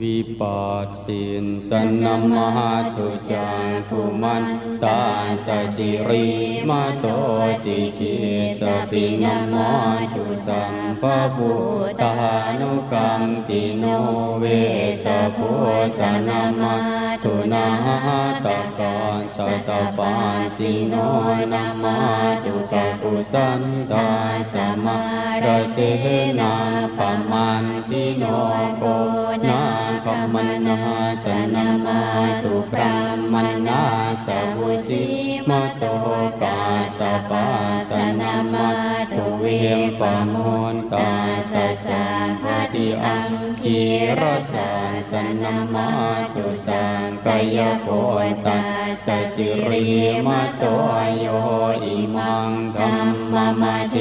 วิปัสสินสนมหาตุจังคุมันตาสสิริมาโตสิกิสปินโมตุสัมปะพุตานุกัมปิโนเวสะโพสนามาตุนาตะกอนสั ตปาสิโนนามาตุกะกุสันตาสมารเสนาปะมันติโนโกนาคมนาสนามาตุพระมนาสาวุสิมโตกาสปาสนามาตุเวปโมนตาสสะพติอังคีรสา สนมาตุสังกายโพตัสสิริมโตโยอิมังธัมมมาเท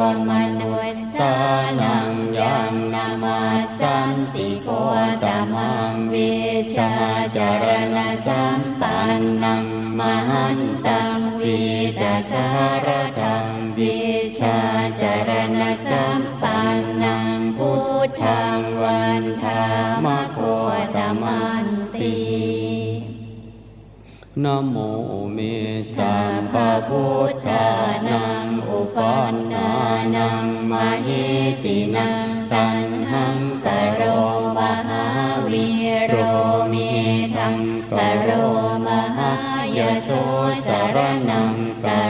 วมนุสสานังยังนามาสันติโกตมังเวชาจารณสัมปันนังมหันตังวิตัสารทังวิชาจารณสัมปันนังพุทธังวันธามโคตมัน นโมเมสัมปะพุทธานังอุปันนานังมหิสินังตันหังกะโรมหาวิโรเมทังกะโรมหายโสสารนังกโร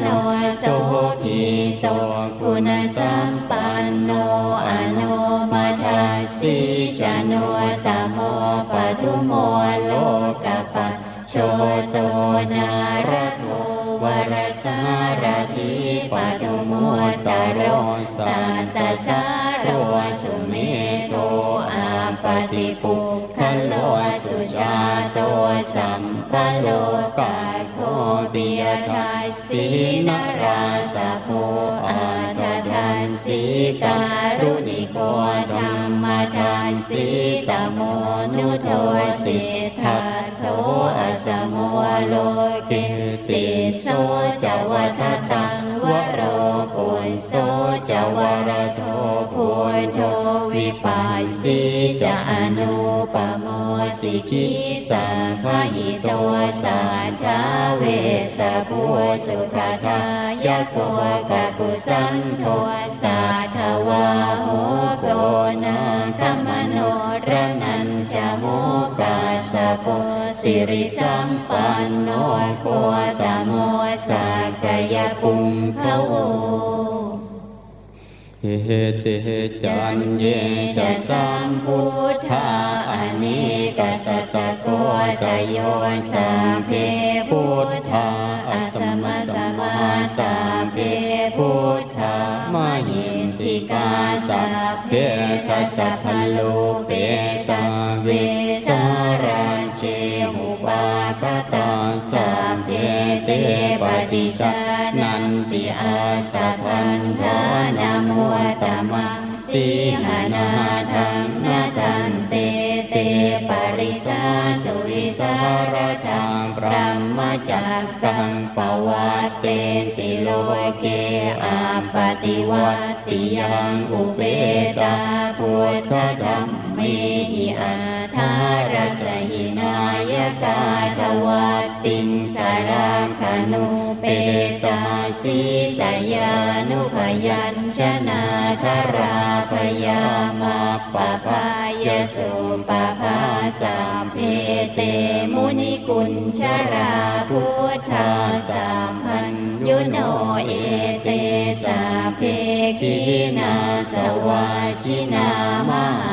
โนโสภิโตคุณสัมปันโนอโนมาทาสิจโนตโมปทุโมโลกปะโชโตนา นราสะโพอาททานสีการุณิโกธรรมทานสีตโมนุโทสิทธาโทอสโมโลเกติโสจวัฏตังวโรปุญโสจวรโทพุโทวิปัสสิจะอนุปม สิกิสังขหิโตสาธาเวสภูสุขทายะโกกะกุสันโทสาธวาโหโกนาคมโนรนันจะโมกาสะโพสิริสัมปันโนโคตโมสักยปุงคะโว เหติจันเยจะสัมพุทธาอเนกสัตโกตโยสัมเพพุทธาอสมสมาสัมเพพุทธามหินติกาสัพเพทัสสะทะโล ตปฏิชานันติอาสัพพันธานาโมตมังสีหานาทังนาทันเตเตปริสาสุริสารทังพระมจักตังปวัตเตติโลเกอาปฏิวัติยังอุเปตาพุทธธรรมเมหิอาทารส กาทวัตติงสารคานุเปตาสีตยานุพยัญชนะธาราพยามาปะพายสุปะพาสามเพเตมุนิกุญชราพุทธาสามพันยุโนเอเตสาเพกีนาสวาชินามหามปะพามหาเตชะมหา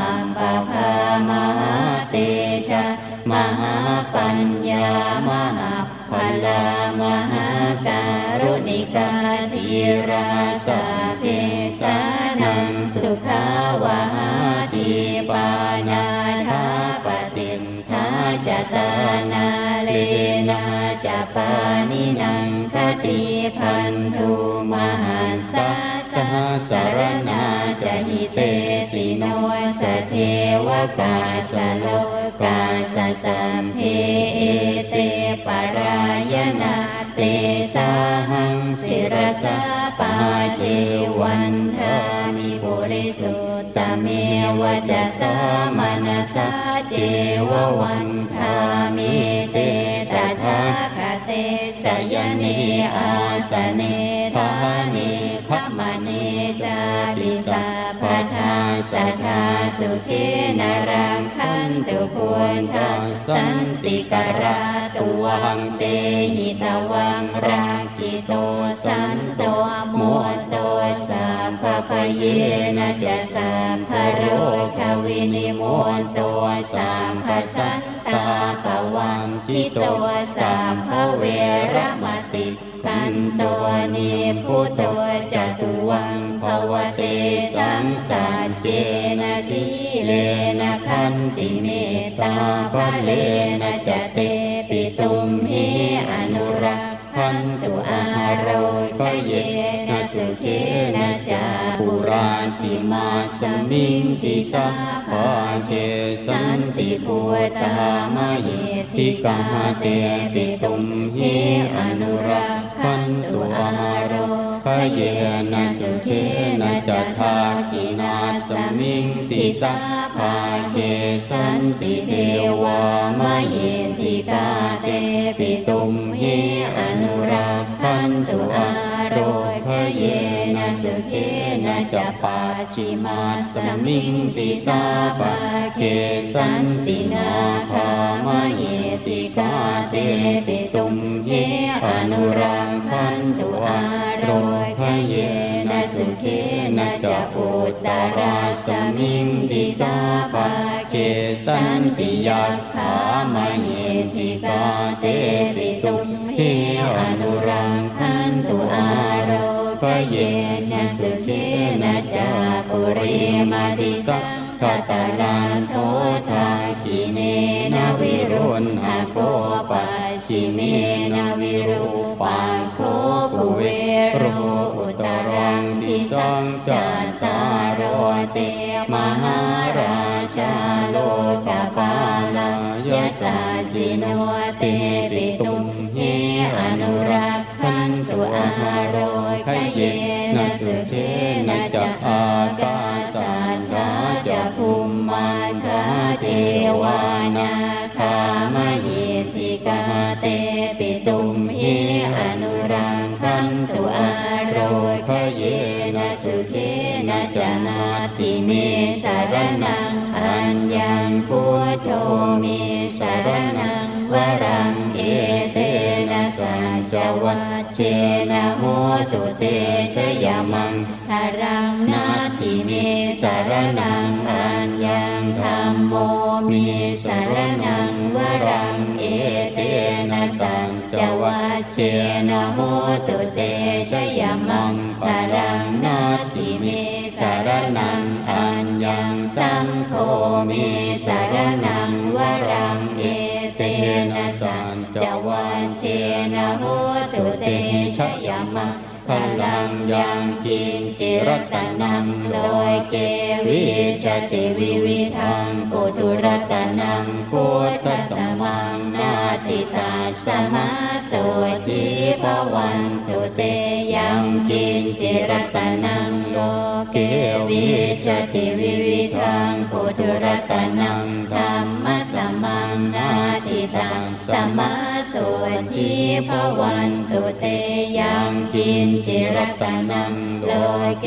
มหาพลามหาการุณิกาธีราสาเพสานังสุขาวาทีปานาทาปตินทาจตานาเลนาจะปานินังคติพันธุมหัสสะสหสรณาจะหิเต เทวกาสโลกาสสัมเพเอเตปรายนาเตสาหังสิรสาปาเทวันทามิปุริสุตตเมวจะสามนัสสาเจววันทามิเตตถาคเตสยเนอาสเนทาเน สัทธาสุเขนารังคันตุพุนทาสันติกราตุวังเตหิตวังราคิโตสันโตมุตโตสัมภพเยนะจะสัมภโรควินิมุตโตสัมภสันตาปวังคิโตสัมภเวรมติขันโตนิพุโตจตุวังภวเตสังสาร เจนะสีเลนะขันติเมตตาภเลนะจะเตปิตุมเหอนุรักขันตุอาโรคเยนะสุเขนะจาปุราติมาสมิงติสาภาเทสันติพุตตามะเยติกาเตปิตุมเหอนุรักขันตุอาโรคเยนะสุเขนะจัตถานา สาภาเทสันติเทวามะเยติกาเตปิตุมเหอนุรักขันตุอาโรคเยนะสุเขนะจะปาชิมาสมิงติสาปะเกสันตินาคามะเยติกาเตปิตุมเหอนุรังคันตุอาโรคเยนะสุเขนะจะปุตตารา มิงติสาปะเกสันติยักขามเยติกาเตปิตุเหอนุรังคันตุอาโรคเยนะสุเขนะจะปุริมาติสักขตาลานโททากิเนนะวิรุณหโกปัจฉิเมนะวิรูปังโคกุเวโรอุตรังทิสังจา ตมหาราชาโลกปาลายสาสิโนเตปิตุมเหอนุรักขันตุอาโรคเยนะสุเทนะจะอากาสันทาจะภูมิมันทาเทวานาคามเยติกาเตปิ เตชยมังหารังนาทิเมสารนังอัญญังธรรมโมเมสารนังวรังเอเตนะสังจวัเชนะโหตุเตชยมังหารังนาทิเมสารนังอัญญังสังโฆเมสารนัง พลังยังกิงจิรตนังโลยเกวิชติวิวิทังปุตุรตนังพุทธสมังนาติตาสมาโสทิภวันตุเต กินจิรตนังโลเกวิชติวิวิทังปุตุรตนังธรรมสมังนาติตังสมาโสทิภวันตุเตยังกินจิรตนังโลเก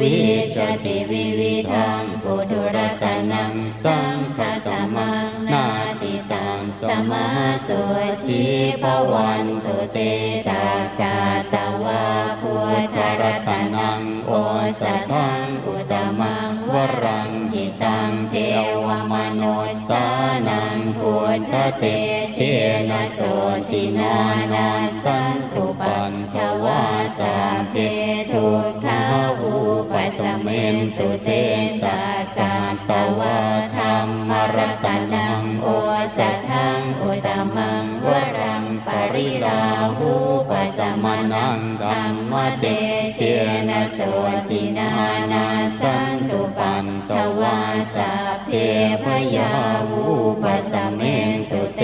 วิชติวิวิทังปุถุรตนังสังฆสมังนาติตังสมาโสทิภวันตุเตจากกาตว ตนังโอสทังอุตมังวรังหิตังเทวมโนสานังพุทธเตเชนะโสตินานาสันตุปันทวาสาเปทุกขาอุปสเมนตุเตสากาตวะธรรมรตนังโอสัทธังอุตมังวรังปริลาหูปสมนังธรรมเต โสตินานาสันตุปันทวาสาเพพยาหูปสเมนตุเต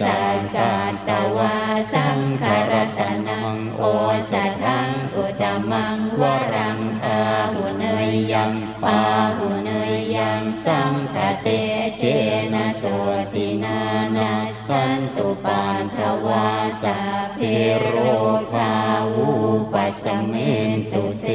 สากาตวาสังขารตนังโอสัทังอุตมังวรังปาหุเนยยังปาหุเนยยังสังคเตเชนะโสตินานาสันตุปานทวาสาเพโรคาวูปสเมนตุเต